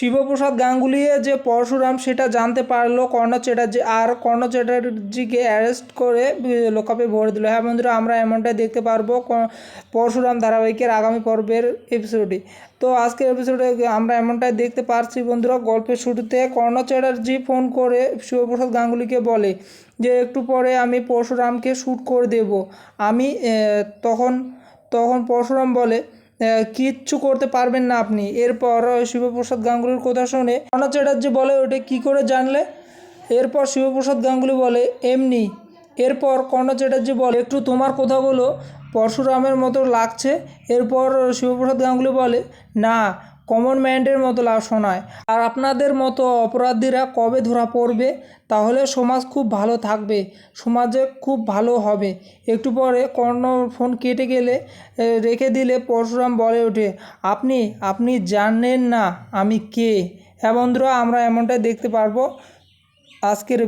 শিবপ্রসাদ গাঙ্গুলি যে পরশুরাম, সেটা জানতে পারল কর্ণ চ্যাটার্জি আর কর্ণ চ্যাটার্জিকে অ্যারেস্ট করে লোকাপে ভরে দিল। হ্যাঁ বন্ধুরা, আমরা এমনটাই দেখতে পারব পরশুরাম ধারাবাহিকের আগামী পর্বের এপিসোডে তো আজকের এপিসোডে আমরা এমনটাই দেখতে পারছি বন্ধুরা, গল্পের শুরুতে কর্ণ চ্যাটার্জি ফোন করে শিবপ্রসাদ গাঙ্গুলিকে বলে যে, একটু পরে আমি পরশুরামকে শ্যুট করে দেব। আমি তখন তখন পরশুরাম বলে কিচ্ছু করতে পারবেন না আপনি। এরপর শিবপ্রসাদ গাঙ্গুলির কথা শুনে কর্ণ চ্যাটার্জি বলে, ওটা কি করে জানলে? এরপর শিবপ্রসাদ গাঙ্গুলি বলে, এমনি। এরপর কর্ণ চ্যাটার্জি বলে, একটু তোমার কথাগুলো পরশুরামের মতো লাগছে। এরপর শিবপ্রসাদ গাঙ্গুলি বলে, না কমন ম্যান্ডের মতো লাভ শোনায়। আর আপনাদের মতো অপরাধীরা কবে ধরা পড়বে? তাহলে সমাজ খুব ভালো থাকবে। সমাজে খুব ভালো হবে। একটু পরে কর্ণ ফোন কেটে গেলে রেখে দিলে পরশুরাম বলে ওঠে, আপনি আপনি জানেন না আমি কে? হ্যাঁ বন্ধুরা, আমরা এমনটাই দেখতে পারব আজকের